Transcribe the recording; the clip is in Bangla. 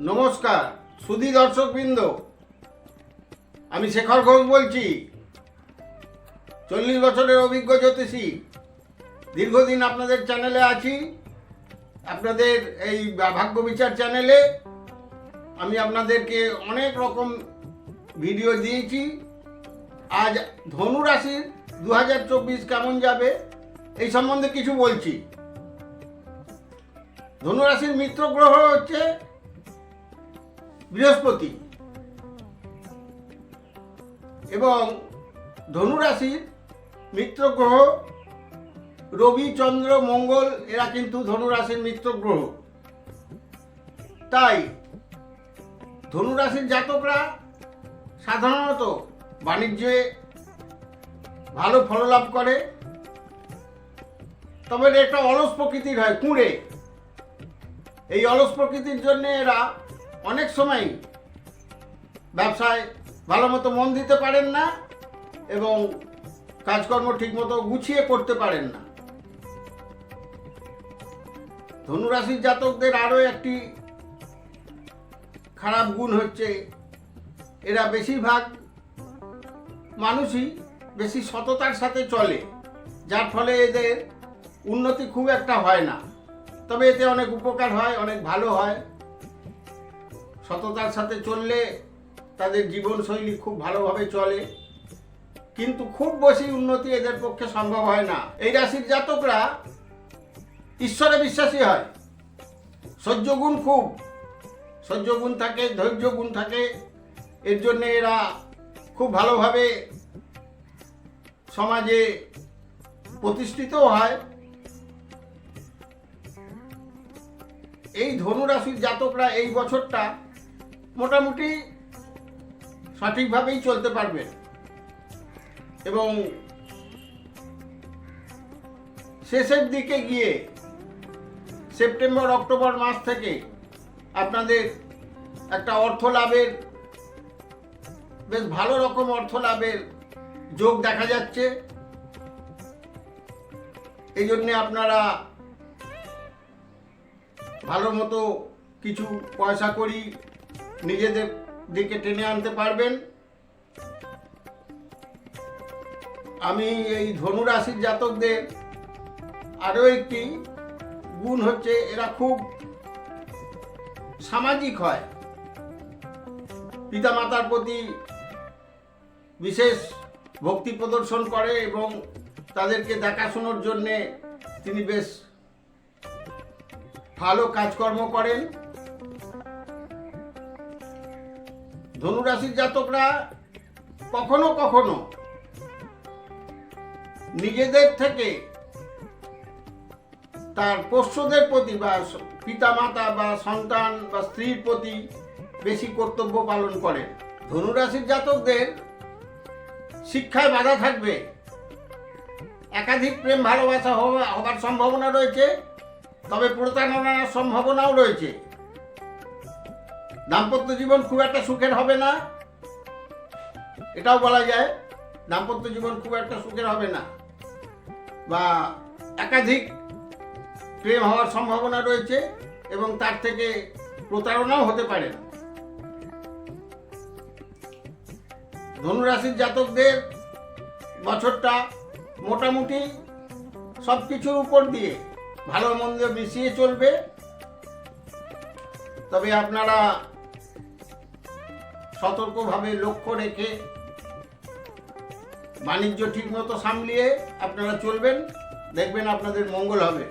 নমস্কার, সুধী দর্শকবৃন্দ। আমি শেখর ঘোষ বলছি। চল্লিশ বছরের অভিজ্ঞ জ্যোতিষী। দীর্ঘদিন আপনাদের চ্যানেলে আছি। আপনাদের এই ভাগ্য বিচার চ্যানেলে আমি আপনাদেরকে অনেক রকম ভিডিও দিয়েছি। আজ ধনু রাশির দু হাজার চব্বিশ কেমন যাবে এই সম্বন্ধে কিছু বলছি। ধনু রাশির মিত্র গ্রহ হচ্ছে বৃহস্পতি। এবং ধনু রাশির মিত্র গ্রহ রবি, চন্দ্র, মঙ্গল, এরা কিন্তু ধনু রাশির মিত্র গ্রহ তাই ধনু রাশির জাতকরা সাধারণত বাণিজ্যে ভালো ফললাভ করে। তবে এটা অলস প্রকৃতির হয়, কুঁড়ে। এই অলস প্রকৃতির জন্য এরা অনেক সময় ব্যবসায় ভালো মতো মন দিতে পারেন না এবং কাজকর্ম ঠিকমতো গুছিয়ে করতে পারেন না। ধনুরাশির জাতকদের আরও একটি খারাপ গুণ হচ্ছে এরা বেশিরভাগ মানুষই বেশি সততার সাথে চলে, যার ফলে এদের উন্নতি খুব একটা হয় না। তবে এতে অনেক উপকার হয়, অনেক ভালো হয়। সততার সাথে চললে তাদের জীবনশৈলী খুব ভালোভাবে চলে। কিন্তু খুব বেশি উন্নতি এদের পক্ষে সম্ভব হয় না। এই রাশির জাতকরা ঈশ্বরে বিশ্বাসী হয়। সহ্য গুণ খুব। সহ্য গুণ থাকে, ধৈর্য গুণ থাকে। এর জন্য এরা খুব ভালোভাবে সমাজে প্রতিষ্ঠিতও হয়। এই ধনুরাশির জাতকরা এই বছরটা মোটামুটি সঠিকভাবেই চলতে পারবেন এবং শেষের দিকে গিয়ে সেপ্টেম্বর, অক্টোবর মাস থেকে আপনাদের একটা অর্থ লাভের, বেশ ভালো রকম অর্থ লাভের যোগ দেখা যাচ্ছে। এই জন্যে আপনারা ভালো মতো কিছু পয়সা করি নিজেদের দিকে টেনে আনতে পারবেন। আমি এই ধনু রাশির জাতকদের আরও একটি গুণ হচ্ছে এরা খুব সামাজিক হয়। পিতামাতার প্রতি বিশেষ ভক্তি প্রদর্শন করে এবং তাদেরকে দেখাশোনার জন্যে তিনি বেশ ভালো কাজকর্ম করেন। ধনুরাশির জাতকরা কখনো কখনো নিজেদের থেকে তার পোষ্যদের প্রতি বা পিতামাতা বা সন্তান বা স্ত্রীর প্রতি বেশি কর্তব্য পালন করেন। ধনুরাশির জাতকদের শিক্ষায় বাধা থাকবে। একাধিক প্রেম ভালোবাসা হওয়া- হবার সম্ভাবনা রয়েছে, তবে প্রতারণার সম্ভাবনাও রয়েছে। দাম্পত্য জীবন খুব একটা সুখের হবে না। এটাও বলা যায়, দাম্পত্য জীবন খুব একটা সুখের হবে না। বা একাধিক প্রেম হওয়ার সম্ভাবনা রয়েছে এবং তার থেকে প্রতারণাও হতে পারে। ধনুরাশির জাতকদের বছরটা মোটামুটি সব কিছুর উপর দিয়ে ভালো মন্দ মিশিয়ে চলবে। তবে আপনারা সতর্কভাবে লক্ষ্য রেখে বাণিজ্য ঠিকমতো সামলিয়ে আপনারা চলবেন দেখবেন আপনাদের মঙ্গল হবে।